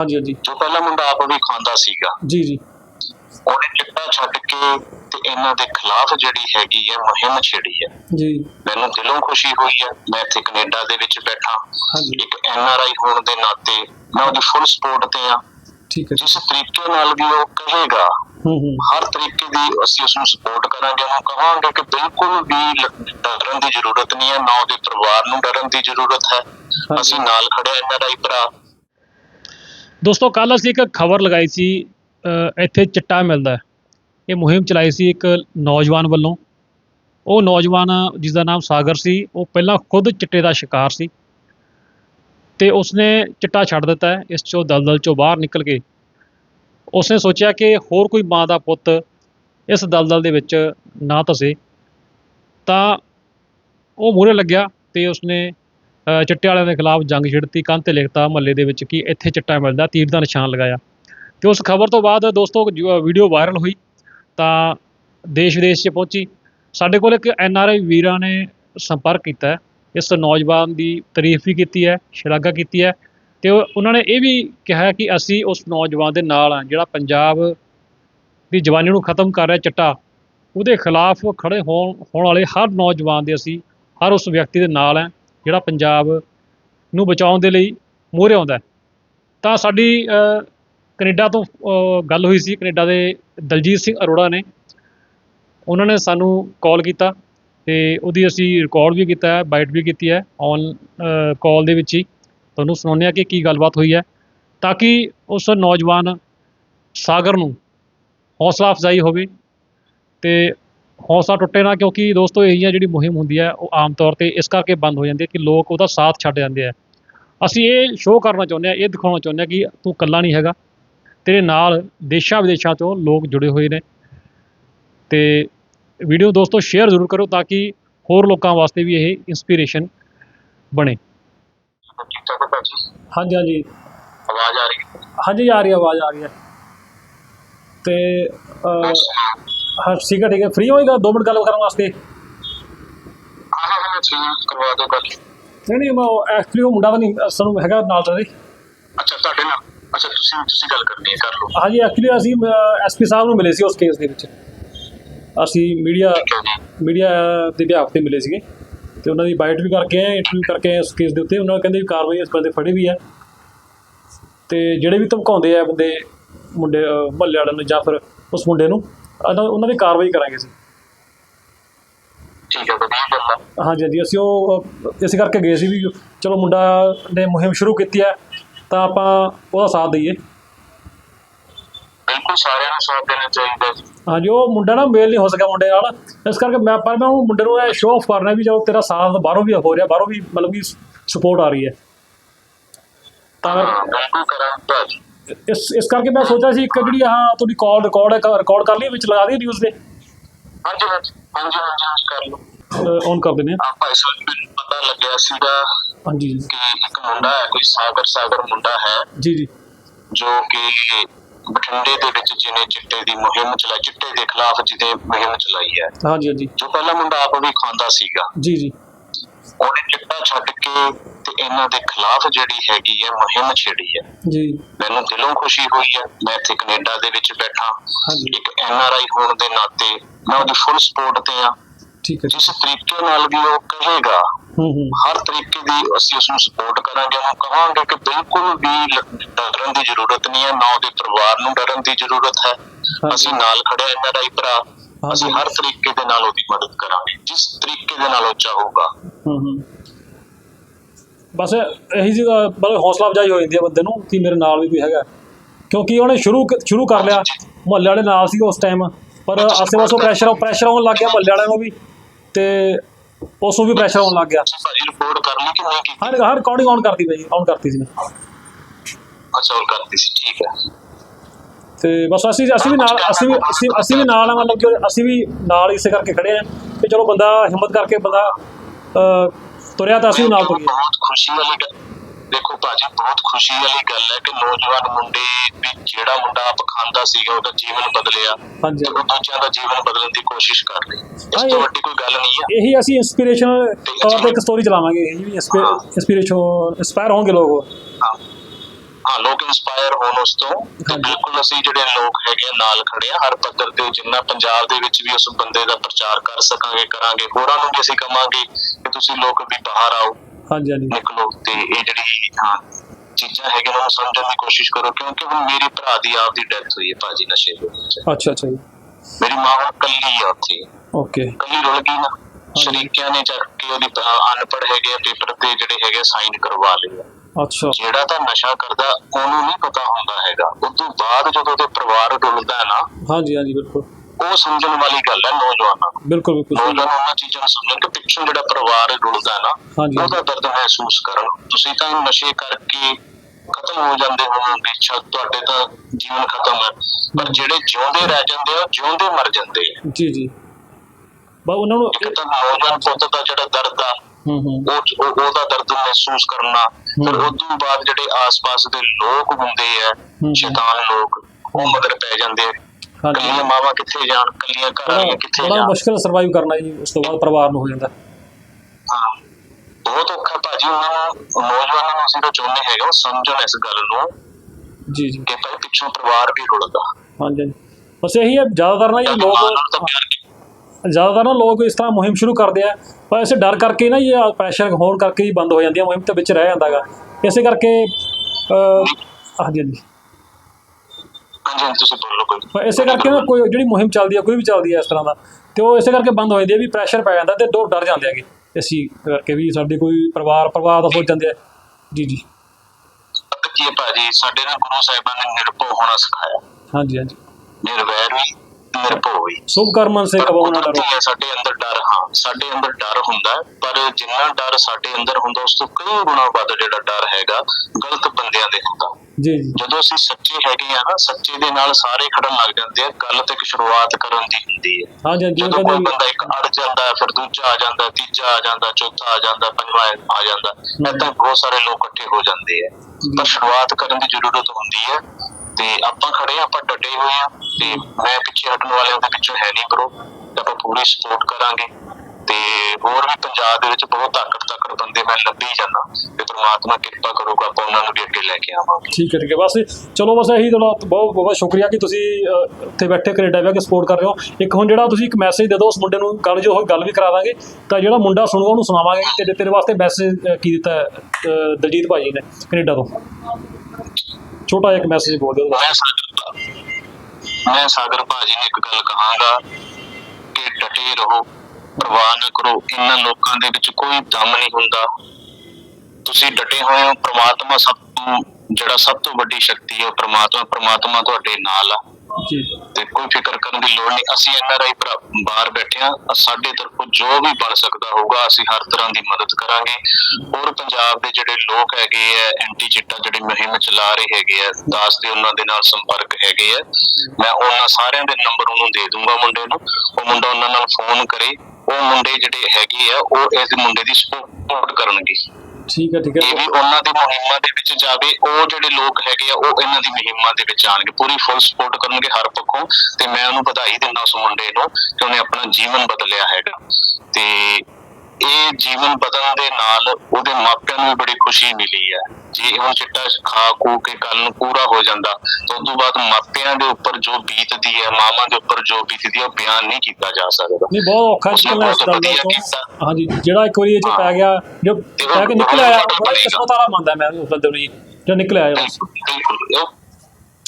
ਹਾਂਜੀ ਹਾਂਜੀ। ਜੋ ਪਹਿਲਾ ਮੁੰਡਾ ਆਪ ਵੀ ਖਾਂਦਾ ਸੀਗਾ ਜੀ ਜੀ। ਉਹਨੇ ਚਿੱਟਾ ਛੱਡ ਕੇ ਤੇ ਇਹਨਾਂ ਦੇ ਖਿਲਾਫ ਜਿਹੜੀ ਹੈਗੀ ਹੈ ਮੁਹਿੰਮ ਛੇੜੀ ਹੈ। ਜੀ। ਮੈਨੂੰ ਦਿਲੋਂ ਖੁਸ਼ੀ ਹੋਈ ਹੈ ਮੈਂ ਇੱਥੇ ਕੈਨੇਡਾ ਦੇ ਵਿੱਚ ਬੈਠਾ। ਹਾਂਜੀ। ਇੱਕ ਐਨਆਰਆਈ ਹੋਣ ਦੇ ਨਾਤੇ ਮੈਂ ਉਹਦੀ ਫੁੱਲ ਸਪੋਰਟ ਤੇ ਆ ਠੀਕ ਹੈ ਜਿਸ ਤਰੀਕੇ ਨਾਲ ਵੀ ਉਹ ਕਹੇਗਾ ਹਰ ਤਰੀਕੇ ਦੀ ਅਸੀਂ ਉਸ ਨੂੰ ਸਪੋਰਟ ਕਰਾਂਗੇ ਉਹਨੂੰ ਕਹਾਂਗੇ ਕਿ ਬਿਲਕੁਲ ਵੀ ਡਰਨ ਦੀ ਜ਼ਰੂਰਤ ਨਹੀਂ ਹੈ ਨਾ ਉਹਦੇ ਪਰਿਵਾਰ ਨੂੰ ਡਰਨ ਦੀ ਜ਼ਰੂਰਤ ਹੈ। ਅਸੀਂ ਨਾਲ ਖੜੇ ਐਨਆਰਆਈ ਭਰਾ। ਦੋਸਤੋ ਕੱਲ ਅਸੀਂ ਇੱਕ ਖਬਰ ਲਗਾਈ ਸੀ ਇੱਥੇ ਚਿੱਟਾ ਮਿਲਦਾ ਇਹ ਮੁਹਿੰਮ ਚਲਾਈ ਸੀ ਇੱਕ ਨੌਜਵਾਨ ਵੱਲੋਂ। ਉਹ ਨੌਜਵਾਨ ਜਿਸ ਦਾ ਨਾਮ ਸਾਗਰ ਸੀ, ਉਹ ਪਹਿਲਾਂ ਖੁਦ ਚਿੱਟੇ ਦਾ ਸ਼ਿਕਾਰ ਸੀ ਤੇ ਉਸਨੇ ਚਿੱਟਾ ਛੱਡ ਦਿੱਤਾ ਇਸ ਚੋਂ ਦਲਦਲ ਚੋਂ ਬਾਹਰ ਨਿਕਲ ਕੇ ਉਸਨੇ ਸੋਚਿਆ ਕਿ ਹੋਰ ਕੋਈ ਮਾਂ ਦਾ ਪੁੱਤ ਇਸ ਦਲਦਲ ਦੇ ਵਿੱਚ ਨਾ ਧਸੇ। ਤਾਂ ਉਹ ਮੂਹਰੇ ਲੱਗਿਆ ਤੇ ਉਸਨੇ ਚਿੱਟੇ ਵਾਲਿਆਂ ਦੇ ਖਿਲਾਫ ਜੰਗ ਛਿੜਤੀ, ਕੰਧ ਤੇ ਲਿਖਤਾ ਮਹੱਲੇ ਦੇ ਵਿੱਚ ਕਿ ਇੱਥੇ ਚਿੱਟਾ ਮਿਲਦਾ, ਤੀਰ ਦਾ ਨਿਸ਼ਾਨ ਲਗਾਇਆ। ਤੇ ਉਸ ਖਬਰ ਤੋਂ ਬਾਅਦ ਦੋਸਤੋ, ਜੋ ਵੀਡੀਓ ਵਾਇਰਲ ਹੋਈ, ਤਾਂ ਦੇਸ਼ ਵਿਦੇਸ਼ 'ਚ ਪਹੁੰਚੀ। ਸਾਡੇ ਕੋਲ ਇੱਕ ਐਨ ਆਰ ਆਈ ਵੀਰਾਂ ਨੇ ਸੰਪਰਕ ਕੀਤਾ ਇਸ ਨੌਜਵਾਨ ਦੀ ਤਾਰੀਫ ਵੀ ਕੀਤੀ ਹੈ, ਸ਼ਲਾਘਾ ਕੀਤੀ ਹੈ। ਤੇ ਉਹਨਾਂ ਨੇ ਇਹ ਵੀ ਕਿਹਾ ਕਿ ਅਸੀਂ ਉਸ ਨੌਜਵਾਨ ਦੇ ਨਾਲ ਹਾਂ, ਜਿਹੜਾ ਪੰਜਾਬ ਦੀ ਜਵਾਨੀ ਨੂੰ ਖਤਮ ਕਰ ਰਿਹਾ ਚਿੱਟਾ। ਉਹਦੇ ਖਿਲਾਫ ਖੜੇ ਹੋਣ ਹੋਣ ਵਾਲੇ ਹਰ ਨੌਜਵਾਨ ਦੇ ਅਸੀਂ, ਹਰ ਉਸ ਵਿਅਕਤੀ ਦੇ ਨਾਲ ਹੈ। ਜਿਹੜਾ ਪੰਜਾਬ ਨੂੰ ਬਚਾਉਣ ਦੇ ਲਈ ਮੂਹਰੇ ਆਉਂਦਾ ਤਾਂ ਸਾਡੀ ਅ, ਕੈਨੇਡਾ ਤੋਂ ਗੱਲ ਹੋਈ ਸੀ ਕੈਨੇਡਾ ਦੇ ਦਲਜੀਤ ਸਿੰਘ ਅਰੋੜਾ ਨੇ। ਉਹਨਾਂ ਨੇ ਸਾਨੂੰ ਕਾਲ ਕੀਤਾ ਤੇ ਉਹਦੀ ਅਸੀਂ ਰਿਕਾਰਡ ਵੀ ਕੀਤਾ ਹੈ ਬਾਈਟ ਵੀ ਕੀਤੀ ਹੈ ਔਨ ਕਾਲ ਦੇ ਵਿੱਚ ਹੀ। ਤੁਹਾਨੂੰ ਸੁਣਾਉਂਦੇ ਹਾਂ ਕਿ ਕੀ ਗੱਲਬਾਤ ਹੋਈ ਹੈ ਤਾਂ ਕਿ ਉਸ ਨੌਜਵਾਨ ਸਾਗਰ ਨੂੰ ਹੌਸਲਾ ਅਫਜ਼ਾਈ ਹੋਵੇ ਤੇ ਹੌਸਲਾ ਟੁੱਟੇ ਨਾ ਕਿਉਂਕਿ ਦੋਸਤੋ ਇਹ ਜਿਹੜੀ ਮੁਹਿੰਮ ਹੁੰਦੀ ਹੈ ਉਹ ਆਮ ਤੌਰ ਤੇ ਇਸ ਕਰਕੇ ਬੰਦ ਹੋ ਜਾਂਦੀ ਹੈ ਕਿ ਲੋਕ ਉਹਦਾ ਸਾਥ ਛੱਡ ਜਾਂਦੇ ਆ। ਅਸੀਂ ਇਹ ਸ਼ੋਅ ਕਰਨਾ ਚਾਹੁੰਦੇ ਆ ਇਹ ਦਿਖਾਉਣਾ ਚਾਹੁੰਦੇ ਆ ਕਿ ਤੂੰ ਇਕੱਲਾ ਨਹੀਂ ਹੈਗਾ ਤੇਰੇ ਨਾਲ ਦੇਸ਼ਾਂ ਵਿਦੇਸ਼ਾਂ ਤੋਂ ਲੋਕ ਜੁੜੇ ਹੋਏ ਨੇ। ਤੇ ਵੀਡੀਓ ਦੋਸਤੋ ਸ਼ੇਅਰ ਜ਼ਰੂਰ ਕਰੋ ਤਾਂ ਕਿ ਹੋਰ ਲੋਕਾਂ ਵਾਸਤੇ ਵੀ ਇਹ ਇਨਸਪੀਰੇਸ਼ਨ ਬਣੇ। ਹਾਂਜੀ ਹਾਂਜੀ। ਆਵਾਜ਼ ਆ ਰਹੀ ਹੈ। ਹਾਂਜੀ ਆ ਰਹੀ ਆਵਾਜ਼ ਆ ਰਹੀ ਹੈ। ਤੇ। ਹਾਂ ਠੀਕ ਹੈ ਠੀਕ ਹੈ ਫ੍ਰੀ ਹੋਏਗਾ? 2 ਮਿੰਟ ਗੱਲ ਕਰਨ ਵਾਸਤੇ। ਹਾਂ ਹਾਂ ਠੀਕ ਕਰਵਾ ਦਿਓ ਗੱਲ। ਨਹੀਂ ਨਹੀਂ ਮੈਂ ਐਕਚੁਅਲੀ ਉਹ ਮੁੰਡਾ ਨਹੀਂ ਸਾਨੂੰ ਹੈਗਾ ਨਾਲ ਤੇਰੇ ਅੱਛਾ ਤੁਹਾਡੇ ਨਾਲ। ਅੱਛਾ ਤੁਸੀਂ ਤੁਸੀਂ ਗੱਲ ਕਰਨੀ ਹੈ ਕਰ ਲਓ। ਹਾਂਜੀ ਐਕਚੁਅਲੀ ਅਸੀਂ ਐਸਪੀ ਸਾਹਿਬ ਨੂੰ ਮਿਲੇ ਸੀ ਉਸ ਕੇਸ ਦੇ ਵਿੱਚ। ਅਸੀਂ ਮੀਡੀਆ ਜੀ। ਮੀਡੀਆ ਦੇ ਵਿਭਾਗ ਤੇ ਮਿਲੇ ਸੀਗੇ। ਤੇ ਉਹਨਾਂ ਦੀ ਬਾਈਟ ਵੀ ਕਰਕੇ ਆਏ ਇੰਟਰਵਿਊ ਕਰਕੇ ਆਏ ਉਸ ਕੇਸ ਦੇ ਉੱਤੇ। ਉਹਨਾਂ ਨੇ ਕਹਿੰਦੇ ਵੀ ਕਾਰਵਾਈ ਇਸ ਬੰਦੇ ਫੜੀ ਵੀ ਹੈ ਤੇ ਜਿਹੜੇ ਵੀ ਧਮਕਾਉਂਦੇ ਆ ਬੰਦੇ ਮੁੰਡੇ ਮਹੱਲੇ ਵਾਲਿਆਂ ਨੂੰ ਜਾਂ ਫਿਰ ਉਸ ਮੁੰਡੇ ਨੂੰ ਉਹਨਾਂ ਉਹਨਾਂ ਦੀ ਕਾਰਵਾਈ ਕਰਾਂਗੇ ਅਸੀਂ। ਠੀਕ ਹੈ ਵਧੀਆ ਗੱਲ ਆ। ਹਾਂਜੀ ਹਾਂਜੀ ਅਸੀਂ ਉਹ ਇਸੇ ਕਰਕੇ ਗਏ ਸੀ ਵੀ ਚਲੋ ਮੁੰਡਾ ਨੇ ਮੁਹਿੰਮ ਸ਼ੁਰੂ ਕੀਤੀ ਹੈ ਤਾਂ ਆਪਾਂ ਉਹਦਾ ਸਾਥ ਦਈਏ। ਬਿਲਕੁਲ ਸਾਰਿਆਂ ਨੂੰ ਸਾਥ ਦੇਣਾ ਚਾਹੀਦਾ ਜੀ। ਹਾਂਜੀ ਉਹ ਮੁੰਡਾ ਨਾ ਮੇਲ ਨਹੀਂ ਹੋ ਸਕਿਆ ਮੁੰਡੇ ਨਾਲ। ਇਸ ਕਰਕੇ ਮੈਂ ਪਰ ਮੈਂ ਉਹ ਮੁੰਡੇ ਨੂੰ ਇਹ ਸ਼ੋਅ ਆਫ ਕਰਨਾ ਵੀ ਜਦੋਂ ਤੇਰਾ ਸਾਥ ਬਾਹਰੋਂ ਵੀ ਹੋ ਰਿਹਾ ਬਾਹਰੋਂ ਵੀ ਮਤਲਬ ਕਿ ਸਪੋਰਟ ਆ ਰਹੀ ਹੈ। ਤਾਂ ਬਿਲਕੁਲ ਕਰਾਂ ਭਾਜੀ ਇਸ ਇਸ ਕਰਕੇ ਮੈਂ ਸੋਚਿਆ ਸੀ ਇੱਕ ਜਿਹੜੀ ਆਹ ਤੁਹਾਡੀ ਕਾਲ ਰਿਕਾਰਡ ਹੈ ਰਿਕਾਰਡ ਕਰ ਲਈ ਵਿੱਚ ਲਗਾ ਦਈਏ ਨਿਊਜ਼ ਦੇ। ਹਾਂਜੀ ਹਾਂਜੀ ਹਾਂਜੀ ਹਾਂਜੀ ਕਰ ਲਓ। ਔਨ ਕਰ ਦਿੰਦੇ ਆ। ਭਾਈ ਸਾਹਿਬ ਮੈਨੂੰ ਪਤਾ ਲੱਗਿਆ ਸੀਗਾ ਹਾਂਜੀ। ਕਿ ਇੱਕ ਮੁੰਡਾ ਹੈ ਕੋਈ ਸਾਗਰ ਸਾਗਰ ਮੁੰਡਾ ਹੈ ਜੀ ਜੀ। ਜੋ ਕਿ ਬਠਿੰਡੇ ਦੇ ਵਿੱਚ ਜਿਹਨੇ ਚਿੱਟੇ ਦੀ ਮੁਹਿੰਮ ਚਲਾਈ ਚਿੱਟੇ ਦੇ ਖਿਲਾਫ ਜਿਹਨੇ ਮੁਹਿੰਮ ਚਲਾਈ ਹੈ। ਹਾਂਜੀ ਹਾਂਜੀ। ਜੋ ਪਹਿਲਾ ਮੁੰਡਾ ਆਪ ਵੀ ਖਾਂਦਾ ਸੀਗਾ। ਜੀ ਜੀ। ਉਹਨੇ ਚਿੱਟਾ ਛੱਡ ਕੇ ਤੇ ਇਹਨਾਂ ਦੇ ਖਿਲਾਫ ਜਿਹੜੀ ਹੈਗੀ ਹੈ ਮੁਹਿੰਮ ਛੇੜੀ ਹੈ। ਜੀ। ਮੈਨੂੰ ਦਿਲੋਂ ਖੁਸ਼ੀ ਹੋਈ ਹੈ। ਮੈਂ ਇੱਥੇ ਕੈਨੇਡਾ ਦੇ ਵਿੱਚ ਬੈਠਾ। ਇੱਕ ਐਨਆਰਆਈ ਹੋਣ ਦੇ ਨਾਤੇ ਮੈਂ ਉਹਦੀ ਫੁੱਲ ਸਪੋਰਟ ਤੇ ਆ ਠੀਕ ਹੈ ਜਿਸ ਤਰੀਕੇ ਨਾਲ ਵੀ ਉਹ ਕਹੇਗਾ ਹੂੰ ਹੂੰ। ਹਰ ਤਰੀਕੇ ਦੀ ਅਸੀਂ ਉਸ ਨੂੰ ਸਪੋਰਟ ਕਰਾਂਗੇ। ਉਹਨੂੰ ਕਹਾਂਗੇ ਕਿ ਬਿਲਕੁਲ ਵੀ ਡਰਨ ਦੀ ਜ਼ਰੂਰਤ ਨਹੀਂ ਹੈ। ਨਾ ਉਹਦੇ ਪਰਿਵਾਰ ਨੂੰ ਡਰਨ ਦੀ ਜ਼ਰੂਰਤ ਹੈ। ਅਸੀਂ ਨਾਲ ਖੜੇ ਐਨਆਰਆਈ ਭਰਾ। ਅਸੀਂ। ਹਰ ਤਰੀਕੇ ਦੇ ਨਾਲ ਉਹਦੀ ਮਦਦ ਕਰਾਂਗੇ। ਜਿਸ ਤਰੀਕੇ ਦੇ ਨਾਲ ਉਹ ਚਾਹੂਗਾ। ਹੂੰ ਹੂੰ। ਬਸ ਇਹੀ ਜੀ ਮਤਲਬ ਹੌਸਲਾ ਅਫਜਾਈ ਹੋ ਜਾਂਦੀ ਹੈ ਬੰਦੇ ਨੂੰ ਕਿ ਮੇਰੇ ਨਾਲ ਵੀ ਕੋਈ ਹੈਗਾ। ਕਿਉਂਕਿ ਉਹਨੇ ਸ਼ੁਰੂ ਸ਼ੁਰੂ ਕਰ ਲਿਆ ਮੁਹੱਲੇ ਵਾਲੇ ਨਾਲ ਸੀ ਉਸ ਟਾਈਮ ਪਰ ਆਸੇ-ਪਾਸੋਂ ਪ੍ਰੈਸ਼ਰ ਪ੍ਰੈਸ਼ਰ ਆਉਣ ਲੱਗ ਗਿਆ ਮੁਹੱਲੇ ਵਾਲਿਆਂ ਨੂੰ ਵੀ ਤੇ ਉਸ ਨੂੰ ਵੀ ਪ੍ਰੈਸ਼ਰ ਆਉਣ ਲੱਗ ਗਿਆ। ਭਾਜੀ ਰਿਪੋਰਟ ਕਰ ਲਈ ਕਿ ਰਿਕਾਰਡਿੰਗ ਆਨ ਕਰਤੀ ਬਈ ਆਨ ਕਰਤੀ ਸੀ ਮੈਂ। ਅੱਛਾ ਉਹ ਕਰਤੀ ਸੀ ਠੀਕ ਹੈ। ਤੇ ਬਸ ਅਸੀਂ ਅਸੀਂ ਵੀ ਨਾਲ ਅਸੀਂ ਵੀ ਅਸੀਂ ਅਸੀਂ ਵੀ ਨਾਲ ਆ ਮਤਲਬ ਕਿ ਅਸੀਂ ਵੀ ਨਾਲ ਇਸੇ ਕਰਕੇ ਖੜੇ ਆ। ਕਿ ਚਲੋ ਬੰਦਾ ਹਿੰਮਤ ਕਰਕੇ ਬੰਦਾ ਤੁਰਿਆ ਤਾਂ ਅਸੀਂ ਨਾਲ ਤੁਰੀਏ ਬਹੁਤ ਖੁਸ਼ੀ ਵਾਲੀ ਗੱਲ ਦੇਖੋ ਭਾਜੀ ਬਹੁਤ ਖੁਸ਼ੀ ਵਾਲੀ ਗੱਲ ਹੈ ਕਿ ਨੌਜਵਾਨ ਮੁੰਡੇ ਵੀ ਜਿਹੜਾ ਮੁੰਡਾ ਆਪ ਖਾਂਦਾ ਸੀਗਾ ਉਹਦਾ ਜੀਵਨ ਬਦਲਿਆ। ਹਾਂਜੀ। ਉਹ ਦੂਜਿਆਂ ਦਾ ਜੀਵਨ ਬਦਲਣ ਦੀ ਕੋਸ਼ਿਸ਼ ਕਰ ਰਹੀ। ਇਸ ਤੋਂ ਵੱਡੀ ਕੋਈ ਗੱਲ ਨਹੀਂ ਹੈ। ਇਹੀ ਅਸੀਂ ਇੰਸਪੀਰੇਸ਼ਨ ਤੌਰ ਤੇ ਇੱਕ ਸਟੋਰੀ ਚਲਾਵਾਂਗੇ। ਇਹ ਵੀ ਇੰਸਪੀਰੇਸ਼ਨ ਇੰਸਪਾਇਰ ਹੋਣਗੇ ਲੋਕ। ਹਾਂ। ਹਾਂ ਲੋਕ ਇਨਸਪਾਇਰ ਹੋਣ ਉਸ ਤੋਂ। ਤੇ। ਬਿਲਕੁਲ ਅਸੀਂ ਜਿਹੜੇ ਲੋਕ ਹੈਗੇ ਆ ਨਾਲ ਖੜੇ ਆ ਹਰ ਪੱਧਰ ਤੇ ਜਿੰਨਾ ਪੰਜਾਬ ਦੇ ਵਿੱਚ ਵੀ ਉਸ ਬੰਦੇ ਦਾ ਪ੍ਰਚਾਰ ਕਰ ਸਕਾਂਗੇ ਕਰਾਂਗੇ ਹੋਰਾਂ ਨੂੰ ਵੀ ਅਸੀਂ ਕਵਾਂਗੇ ਕਿ ਤੁਸੀਂ ਲੋਕ ਵੀ ਬਾਹਰ ਆਓ ਹਾਂਜੀ ਹਾਂਜੀ। ਨਿਕਲੋ ਤੇ ਇਹ ਜਿਹੜੀ ਹਾਂ ਚੀਜ਼ਾਂ ਹੈਗੀਆਂ ਉਹਨਾਂ ਨੂੰ ਸਮਝਣ ਦੀ ਕੋਸ਼ਿਸ਼ ਕਰੋ ਕਿਉਂਕਿ ਹੁਣ ਮੇਰੇ ਭਰਾ ਦੀ ਆਪ ਦੀ ਡੈਥ ਹੋਈ ਹੈ ਭਾਜੀ ਨਸ਼ੇ ਦੇ ਵਿੱਚ। ਅੱਛਾ ਅੱਛਾ ਜੀ। ਮੇਰੀ ਮਾਂ ਹੁਣ ਕੱਲੀ ਆ ਉੱਥੇ। ਓਕੇ। ਕੱਲੀ ਰੁਲ ਗਈ ਨਾ। ਸ਼ਰੀਕਿਆਂ ਨੇ ਚੱਕ ਕੇ ਉਹਦੀ ਅਨਪੜ੍ਹ ਹੈਗੇ ਪੇਪਰ ਤੇ ਜਿਹੜੇ ਹੈਗੇ ਸਾਈਨ ਕਰਵਾ ਲਏ। ਅੱਛਾ। ਜਿਹੜਾ ਤਾਂ ਨਸ਼ਾ ਕਰਦਾ ਉਹਨੂੰ ਨਹੀਂ ਪਤਾ ਹੁੰਦਾ ਹੈਗਾ। ਉਸ ਤੋਂ ਬਾਅਦ ਜਦੋਂ ਉਹਦੇ ਪਰਿਵਾਰ ਡੁੱਲਦਾ ਹੈ ਨਾ ਹਾਂਜੀ ਹਾਂਜੀ ਬਿਲਕੁਲ। ਉਹ ਸਮਝਣ ਵਾਲੀ ਗੱਲ ਹੈ ਨੌਜਵਾਨਾਂ ਨੂੰ। ਬਿਲਕੁਲ ਬਿਲਕੁਲ ਨੌਜਵਾਨ ਉਹਨਾਂ ਚੀਜ਼ਾਂ ਨੂੰ ਸਮਝਣ ਕਿ ਪਿੱਛੋਂ ਜਿਹੜਾ ਪਰਿਵਾਰ ਡੁੱਲਦਾ ਹੈ ਨਾ। ਉਹਦਾ ਦਰਦ ਮਹਿਸੂਸ ਕਰਨ। ਤੁਸੀਂ ਤਾਂ ਨਸ਼ੇ ਕਰਕੇ ਖਤਮ ਹੋ ਜਾਂਦੇ ਹੋਵੋਗੇ ਸ਼ਾਇਦ ਤੁਹਾਡੇ ਤਾਂ ਜੀਵਨ ਖਤਮ ਹੈ। ਪਰ ਜਿਹੜੇ ਜਿਉਂਦੇ ਰਹਿ ਜਾਂਦੇ ਆ ਜਿਉਂਦੇ ਮਰ ਜਾਂਦੇ ਜੀ ਜੀ। ਬਾ ਉਹਨਾਂ ਨੂੰ ਇੱਕ ਤਾਂ ਨੌਜਵਾਨ ਪੁੱਤ ਦਾ ਜਿਹੜਾ ਦਰਦ ਆ ਉਹ ਉਹ- ਉਹਦਾ ਦਰਦ ਮਹਿਸੂਸ ਕਰਨਾ ਫਿਰ। ਉਸ ਤੋਂ ਬਾਅਦ ਜਿਹੜੇ ਆਸ-ਪਾਸ ਦੇ ਲੋਕ ਹੁੰਦੇ ਆ। ਸ਼ੈਤਾਨ ਲੋਕ ਉਹ ਮਗਰ ਪੈ ਜਾਂਦੇ ਆ। ਕੱਲੀਆਂ ਮਾਵਾਂ ਕਿੱਥੇ ਜਾਣ ਕੱਲੀਆਂ ਘਰ ਬੜਾ ਕਿੱਥੇ ਬੜਾ ਜਾਣ? ਮੁਸ਼ਕਲ ਸਰਵਾਈਵ ਕਰਨਾ ਜੀ ਉਸ ਤੋਂ ਬਾਅਦ ਪਰਿਵਾਰ ਨੂੰ ਹੋ ਜਾਂਦਾ। ਹਾਂ। ਬਹੁਤ ਔਖਾ ਭਾਜੀ ਉਹਨਾਂ ਨੂੰ ਨੌਜਵਾਨਾਂ ਨੂੰ ਅਸੀਂ ਤਾਂ ਚਾਹੁੰਦੇ ਹੈਗੇ ਉਹ ਸਮਝਣ ਇਸ ਗੱਲ ਨੂੰ ਜੀ ਜੀ। ਕਿ ਭਾਈ ਪਿੱਛੋਂ ਪਰਿਵਾਰ ਵੀ ਰੁਲਦਾ। ਹਾਂਜੀ ਬਸ ਇਹੀ ਹੈ ਜ਼ਿਆਦਾਤਰ ਨਾ ਨਾਲ ਲੋਕ ਜ਼ਿਆਦਾਤਰ ਨਾ ਲੋਕ ਇਸ ਤਰ੍ਹਾਂ ਮੁਹਿੰਮ ਸ਼ੁਰੂ ਕਰਦੇ ਆ ਪਰ ਇਸੇ ਡਰ ਕਰਕੇ ਨਾ ਇਹ ਪ੍ਰੈਸ਼ਰ ਹੋਣ ਕਰਕੇ ਹੀ ਬੰਦ ਹੋ ਜਾਂਦੀ ਹੈ ਮੁਹਿੰਮ ਤੇ ਵਿੱਚ ਰਹਿ ਜਾਂਦਾਗਾ ਇਸੇ ਕਰਕੇ ਹਾਂਜੀ ਹਾਂਜੀ। ਹਾਂਜੀ ਤੁਸੀਂ ਬੋਲੋ ਕੋਈ। ਪਰ ਇਸੇ ਕਰਕੇ ਨਾ ਕੋਈ ਜਿਹੜੀ ਮੁਹਿੰਮ ਚੱਲਦੀ ਹੈ ਕੋਈ ਵੀ ਚੱਲਦੀ ਹੈ ਇਸ ਤਰ੍ਹਾਂ ਦਾ ਤੇ ਉਹ ਇਸੇ ਕਰਕੇ ਬੰਦ ਹੋ ਜਾਂਦੀ ਹੈ ਵੀ ਪ੍ਰੈਸ਼ਰ ਪੈ ਜਾਂਦਾ ਤੇ ਦੋ ਡਰ ਜਾਂਦੇ ਹੈਗੇ ਅਸੀਂ ਕਰਕੇ ਵੀ ਸਾਡੇ ਕੋਈ ਪਰਿਵਾਰ ਪਰਿਵਾਰ ਦਾ ਸੋਚ ਜਾਂਦੇ ਆ। ਜੀ ਜੀ। ਕੀ ਭਾਜੀ ਸਾਡੇ ਨਾਲ ਗੁਰੂ ਸਾਹਿਬਾਨ ਨੇ ਨਿਰਭਉ ਹੋਣਾ ਸਿਖਾਇਆ। ਹਾਂਜੀ ਹਾਂਜੀ। ਨਿਰਵੈਰ ਵੀ। ਨਿਰਭਉ ਵੀ ਸ਼ੁਭ ਕਰਮਨ ਸੇ ਪਰ ਕਬੋ ਨਾ ਕੁਦਰਤੀ ਡਰੋ ਹੈ ਸਾਡੇ ਅੰਦਰ ਡਰ ਹਾਂ ਸਾਡੇ ਅੰਦਰ ਡਰ ਹੁੰਦਾ ਹੈ, ਪਰ ਜਿੰਨਾ ਡਰ ਸਾਡੇ ਅੰਦਰ ਹੁੰਦਾ ਉਸ ਤੋਂ ਕਈ ਗੁਣਾ ਵੱਧ ਜਿਹੜਾ ਡਰ ਹੈਗਾ ਗਲਤ ਬੰਦਿਆਂ ਦੇ ਹੁੰਦਾ। ਜੀ ਜੀ। ਜਦੋਂ ਅਸੀਂ ਸੱਚੇ ਹੈਗੇ ਆ ਨਾ ਸੱਚੇ ਦੇ ਨਾਲ ਸਾਰੇ ਖੜਨ ਲੱਗ ਜਾਂਦੇ ਆ ਗੱਲ ਤੇ ਇੱਕ ਸ਼ੁਰੂਆਤ ਕਰਨ ਦੀ ਹੁੰਦੀ ਹੈ। ਹਾਂਜੀ ਹਾਂਜੀ ਜਦੋਂ ਕੋਈ ਬੰਦਾ ਇੱਕ ਅੜ ਜਾਂਦਾ ਹੈ, ਫਿਰ ਦੂਜਾ ਆ ਜਾਂਦਾ ਹੈ, ਤੀਜਾ ਆ ਜਾਂਦਾ ਹੈ, ਚੌਥਾ ਆ ਜਾਂਦਾ ਹੈ, ਪੰਜਵਾਂ ਆ ਜਾਂਦਾ ਹੈ। ਏਦਾਂ ਬਹੁਤ ਸਾਰੇ ਲੋਕ ਇਕੱਠੇ ਹੋ ਜਾਂਦੇ ਆ। ਪਰ ਸ਼ੁਰੂਆਤ ਕਰਨ ਦੀ ਜ਼ਰੂਰਤ ਹੁੰਦੀ ਹੈ। ਤੇ ਆਪਾਂ ਖੜੇ ਆ ਆਪਾਂ ਡਟੇ ਹੋਏ ਆ ਤੇ ਮੈਂ ਪਿੱਛੇ ਹਟਣ ਵਾਲਿਆਂ ਦੇ ਵਿੱਚੋਂ ਹੈ ਨਹੀਂ ਬ్రో ਆਪਾਂ ਪੂਰੀ ਸਪੋਰਟ ਕਰਾਂਗੇ। ਤੇ ਹੋਰ ਵੀ ਪੰਜਾਬ ਦੇ ਵਿੱਚ ਬਹੁਤ ਤਾਕਤ ਤਾਕਤ ਬੰਦੇ ਮੈਂ ਲੱਭੀ ਜਾਂਦਾ। ਤੇ ਪ੍ਰਮਾਤਮਾ ਕਿਰਪਾ ਕਰੂਗਾ ਆਪਾਂ ਉਹਨਾਂ ਨੂੰ ਵੀ ਅੱਗੇ ਲੈ ਕੇ ਆਵਾਂਗੇ। ਠੀਕ ਹੈ ਠੀਕ ਹੈ। ਬਸ ਚਲੋ ਬਸ ਇਹੀ ਤੁਹਾਡਾ ਬਹੁਤ ਬਹੁਤ ਸ਼ੁਕਰੀਆ ਕਿ ਤੁਸੀਂ ਅਹ, ਬੈਠੇ ਕੈਨੇਡਾ ਵਿਆਹ ਕੇ ਸਪੋਰਟ ਕਰ ਰਹੇ ਹੋ। ਇੱਕ ਹੁਣ ਜਿਹੜਾ ਤੁਸੀਂ ਇੱਕ ਮੈਸੇਜ ਦੇ ਦਿਓ ਉਸ ਮੁੰਡੇ ਨੂੰ ਗੱਲ ਜੋ ਹੋਈ ਗੱਲ ਵੀ ਕਰਾ ਦਾਂਗੇ। ਤਾਂ ਜਿਹੜਾ ਮੁੰਡਾ ਸੁਣੂਗਾ ਉਹਨੂੰ ਸੁਣਾਵਾਂਗੇ ਕਿ ਤੇਰੇ ਤੇਰੇ ਵਾਸਤੇ ਮੈਸੇਜ ਕੀ ਦਿੱਤਾ ਦਲਜੀਤ ਭਾਜੀ ਨੇ ਕੈਨੇਡਾ ਤੋਂ। ਛੋਟਾ ਇੱਕ ਮੈਸੇਜ ਬੋਲ ਦਿਓ। ਮੈਂ ਸਾਗਰ ਮੈਂ ਸਾਗਰ ਭਾਜੀ ਨੂੰ ਇੱਕ ਗੱਲ ਕਹਾਂਗਾ ਕਿ ਡਟੇ ਰਹੋ, ਪਰਵਾਹ ਨਾ ਕਰੋ। ਇਹਨਾਂ ਲੋਕਾਂ ਦੇ ਵਿੱਚ ਕੋਈ ਦਮ ਨਹੀਂ ਹੁੰਦਾ। ਤੁਸੀਂ ਡਟੇ ਹੋਏ ਹੋ। ਪ੍ਰਮਾਤਮਾ ਸਭ ਤੋਂ ਜਿਹੜਾ ਸਭ ਤੋਂ ਵੱਡੀ ਸ਼ਕਤੀ ਹੈ ਉਹ ਪ੍ਰਮਾਤਮਾ ਪ੍ਰਮਾਤਮਾ ਤੁਹਾਡੇ ਨਾਲ ਆ। ਜੀ। ਤੇ ਕੋਈ ਫਿਕਰ ਕਰਨ ਦੀ ਲੋੜ ਨਹੀਂ। ਅਸੀਂ ਐਨਆਰਆਈ ਬਾਹਰ ਬੈਠੇ ਆ ਸਾਡੇ ਤਰਫੋਂ ਜੋ ਵੀ ਬਣ ਸਕਦਾ ਹੋਊਗਾ, ਅਸੀਂ ਹਰ ਤਰ੍ਹਾਂ ਦੀ ਮਦਦ ਕਰਾਂਗੇ। ਹੋਰ ਪੰਜਾਬ ਦੇ ਜਿਹੜੇ ਲੋਕ ਹੈਗੇ ਆ, ਐਂਟੀ ਚਿੱਟਾ ਜਿਹੜੀ ਮੁਹਿੰਮ ਚਲਾ ਰਹੇ ਹੈਗੇ ਆ, ਦਾਸ ਦੇ ਉਹਨਾਂ ਦੇ ਨਾਲ ਸੰਪਰਕ ਹੈਗੇ ਆ। ਮੈਂ ਉਹਨਾਂ ਸਾਰਿਆਂ ਦੇ ਨੰਬਰ ਉਹਨੂੰ ਦੇ ਦੂੰਗਾ ਮੁੰਡੇ ਨੂੰ। ਉਹ ਮੁੰਡਾ ਉਹਨਾਂ ਨਾਲ ਫੋਨ ਕਰੇ। ਉਹ ਮੁੰਡੇ ਜਿਹੜੇ ਹੈਗੇ ਆ, ਉਹ ਇਸ ਮੁੰਡੇ ਦੀ ਸਪੋਰਟ ਕਰਨਗੇ। ਠੀਕ ਹੈ ਠੀਕ ਹੈ। ਇਹ ਵੀ ਉਹਨਾਂ ਦੀ ਮੁਹਿੰਮਾਂ ਦੇ ਵਿੱਚ ਜਾਵੇ, ਉਹ ਜਿਹੜੇ ਲੋਕ ਹੈਗੇ ਆ, ਉਹ ਇਹਨਾਂ ਦੀ ਮੁਹਿੰਮਾਂ ਦੇ ਵਿੱਚ ਆਣਗੇ ਪੂਰੀ ਫੁੱਲ ਸਪੋਰਟ ਕਰਨਗੇ ਹਰ ਪੱਖੋਂ ਤੇ ਮੈਂ ਉਹਨੂੰ ਵਧਾਈ ਦਿੰਦਾ ਉਸ ਮੁੰਡੇ ਨੂੰ ਕਿ ਉਹਨੇ ਆਪਣਾ ਜੀਵਨ ਬਦਲਿਆ ਹੈਗਾ। ਤੇ ਇਹ ਜੀਵਨ ਬਦਲਣ ਦੇ ਨਾਲ ਉਹਦੇ ਮਾਪਿਆਂ ਨੂੰ ਵੀ ਬੜੀ ਖੁਸ਼ੀ ਮਿਲੀ ਹੈ। ਜੇ ਹੁਣ ਚਿੱਟਾ ਖਾ ਖੂ ਕੇ ਕੱਲ ਨੂੰ ਪੂਰਾ ਹੋ ਜਾਂਦਾ ਤਾਂ ਉਸ ਤੋਂ ਬਾਅਦ ਮਾਪਿਆਂ ਦੇ ਉੱਪਰ ਜੋ ਬੀਤਦੀ ਹੈ ਮਾਵਾਂ ਦੇ ਉੱਪਰ ਜੋ ਬੀਤਦੀ ਹੈ ਉਹ ਬਿਆਨ ਨਹੀਂ ਕੀਤਾ ਜਾ ਸਕਦਾ। ਨਹੀਂ ਬਹੁਤ ਔਖਾ ਨਿਕਲਣਾ ਇਸ ਗੱਲ ਕੀਤਾ। ਹਾਂਜੀ ਜਿਹੜਾ ਇੱਕ ਵਾਰੀ ਇਹ ਚ ਪੈ ਗਿਆ ਜੋ ਪੈ ਕੇ ਨਿਕਲ ਆਇਆ ਬੜਾ ਕਿਸਮਤ ਵਾਲਾ ਮੰਨਦਾ ਮੈਂ ਉਸ ਬੰਦੇ ਨੂੰ ਜੀ ਨਿਕਲ ਆਇਆ ਬਿਲਕੁਲ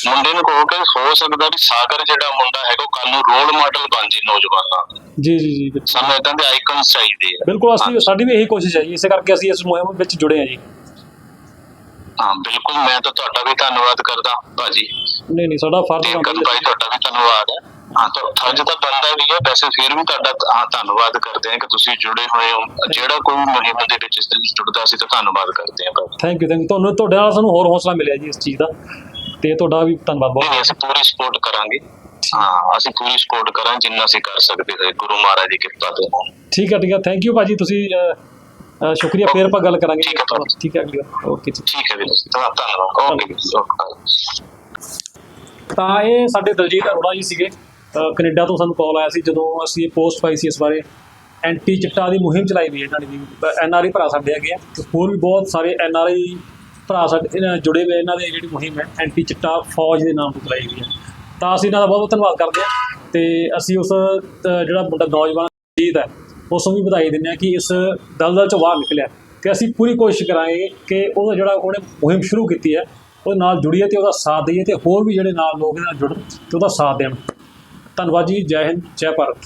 ਮੁੰਡੇ ਨੂੰ ਕਹੋ ਕਿ ਹੋ ਸਕਦਾ ਵੀ ਸਾਗਰ ਜਿਹੜਾ ਮੁੰਡਾ ਹੈਗਾ ਉਹ ਕੱਲ ਨੂੰ ਰੋਲ ਮਾਡਲ ਬਣ ਜੇ ਨੌਜਵਾਨਾਂ। ਦਾ। ਜੀ ਜੀ ਜੀ ਬਿਲਕੁਲ। ਸਾਨੂੰ ਇਦਾਂ ਦੇ ਆਈਕਨਸ ਚਾਹੀਦੇ ਆ। ਬਿਲਕੁਲ ਅਸੀਂ ਸਾਡੀ ਵੀ ਇਹੀ ਕੋਸ਼ਿਸ਼ ਹੈ ਜੀ ਇਸੇ ਕਰਕੇ ਅਸੀਂ ਇਸ ਮੁਹਿੰਮ ਵਿੱਚ ਜੁੜੇ ਹਾਂ ਜੀ। ਹਾਂ ਬਿਲਕੁਲ ਮੈਂ ਤਾਂ ਤੁਹਾਡਾ ਵੀ ਧੰਨਵਾਦ ਕਰਦਾ ਭਾਜੀ। ਨਹੀਂ ਨਹੀਂ ਸਾਡਾ ਫਰਜ਼ ਤੇ ਬਣਦਾ ਭਾਈ ਤੁਹਾਡਾ ਵੀ ਧੰਨਵਾਦ ਹੈ। ਹਾਂ ਤਾਂ ਫਰਜ਼ ਤਾਂ ਬੰਦਾ ਵੀ ਹੈ ਵੈਸੇ ਫਿਰ ਵੀ ਤੁਹਾਡਾ ਹਾਂ ਧੰਨਵਾਦ ਕਰਦੇ ਹਾਂ ਕਿ ਤੁਸੀਂ ਜੁੜੇ ਹੋਏ ਹੋ। ਜਿਹੜਾ ਕੋਈ ਮੁਹਿੰਮ ਦੇ ਵਿੱਚ ਇਸ ਦਿਨ ਜੁੜਦਾ ਸੀ ਤਾਂ ਧੰਨਵਾਦ ਕਰਦੇ ਹਾਂ ਭਾਜੀ। ਥੈਂਕ ਯੂ ਥੈਂਕ ਯੂ ਤੁਹਾਨੂੰ ਤੁਹਾਡੇ ਨਾਲ ਸਾਨੂੰ ਹੋਰ ਹੌਸਲਾ ਮਿਲਿਆ ਜੀ ਇਸ ਚੀਜ਼ ਦਾ। ਤੇ ਤੁਹਾਡਾ ਵੀ ਧੰਨਵਾਦ ਨਹੀਂ, ਬਹੁਤ ਅਸੀਂ ਪੂਰੀ ਸਪੋਰਟ ਕਰਾਂਗੇ। ਹਾਂ ਅਸੀਂ ਪੂਰੀ ਸਪੋਰਟ ਕਰਾਂ ਜਿੰਨਾ ਅਸੀਂ ਕਰ ਸਕਦੇ ਹੋਏ ਗੁਰੂ ਮਹਾਰਾਜ ਦੀ ਕਿਰਪਾ ਤੋਂ। ਠੀਕ ਹੈ ਠੀਕ ਹੈ ਥੈਂਕ ਯੂ ਭਾਜੀ ਤੁਸੀਂ ਅਹ, ਸ਼ੁਕਰੀਆ ਫੇਰ ਆਪਾਂ ਗੱਲ ਕਰਾਂਗੇ। ਠੀਕ ਹੈ ਭਾਜੀ। ਠੀਕ ਹੈ ਅਗਲੀ ਓਕੇ ਜੀ। ਠੀਕ ਹੈ ਵੀਰ ਜੀ ਧੰਨਵਾਦ ਓਕੇ ਵੀਰ ਜੀ ਓਕੇ ਤਾਂ ਇਹ ਸਾਡੇ ਦਲਜੀਤ ਅਰੋੜਾ ਜੀ ਸੀਗੇ। ਅਹ ਕੈਨੇਡਾ ਤੋਂ ਸਾਨੂੰ ਕਾਲ ਆਇਆ ਸੀ ਜਦੋਂ ਅਸੀਂ ਇਹ ਪੋਸਟ ਪਾਈ ਸੀ ਇਸ ਬਾਰੇ। ਐਂਟੀ ਚਿੱਟਾ ਦੀ ਮੁਹਿੰਮ ਚਲਾਈ ਵੀ ਹੈ ਇਹਨਾਂ ਨੇ ਵੀ ਐਨ ਆਰ ਆਈ ਭਰਾ ਸਾਡੇ ਹੈਗੇ ਆ। ਤੇ ਹੋਰ ਵੀ ਬਹੁਤ ਸਾਰੇ ਐਨ ਆਰ ਆਈ ਭਰਾ ਸਾਡੇ ਇਹਨਾਂ ਜੁੜੇ ਹੋਏ ਇਹਨਾਂ ਦੇ ਜਿਹੜੀ ਮੁਹਿੰਮ ਹੈ ਐਂਟੀ ਚਿੱਟਾ ਫੌਜ ਦੇ ਨਾਮ ਤੋਂ ਚਲਾਈ ਗਈ ਹੈ। ਤਾਂ ਅਸੀਂ ਇਹਨਾਂ ਦਾ ਬਹੁਤ ਬਹੁਤ ਧੰਨਵਾਦ ਕਰਦੇ ਹਾਂ ਤੇ ਅਸੀਂ ਉਸ ਅ, ਜਿਹੜਾ ਮੁੰਡਾ ਨੌਜਵਾਨ ਜੀਤ ਹੈ ਉਸ ਨੂੰ ਵੀ ਵਧਾਈ ਦਿੰਦੇ ਹਾਂ ਕਿ ਇਸ ਦਲਦਲ ਚੋਂ ਬਾਹਰ ਨਿਕਲਿਆ ਤੇ ਅਸੀਂ ਪੂਰੀ ਕੋਸ਼ਿਸ਼ ਕਰਾਂਗੇ ਕਿ ਉਹਦਾ ਜਿਹੜਾ ਉਹਨੇ ਮੁਹਿੰਮ ਸ਼ੁਰੂ ਕੀਤੀ ਹੈ ਉਹਦੇ ਨਾਲ ਜੁੜੀਏ ਤੇ ਉਹਦਾ ਸਾਥ ਦਈਏ ਤੇ ਹੋਰ ਵੀ ਜਿਹੜੇ ਨਾਲ ਲੋਕ ਇਹਦੇ ਨਾਲ ਜੁੜਨ ਤੇ ਉਹਦਾ ਸਾਥ ਦੇਣ। ਧੰਨਵਾਦ ਜੀ ਜੈ ਹਿੰਦ ਜੈ ਭਾਰਤ।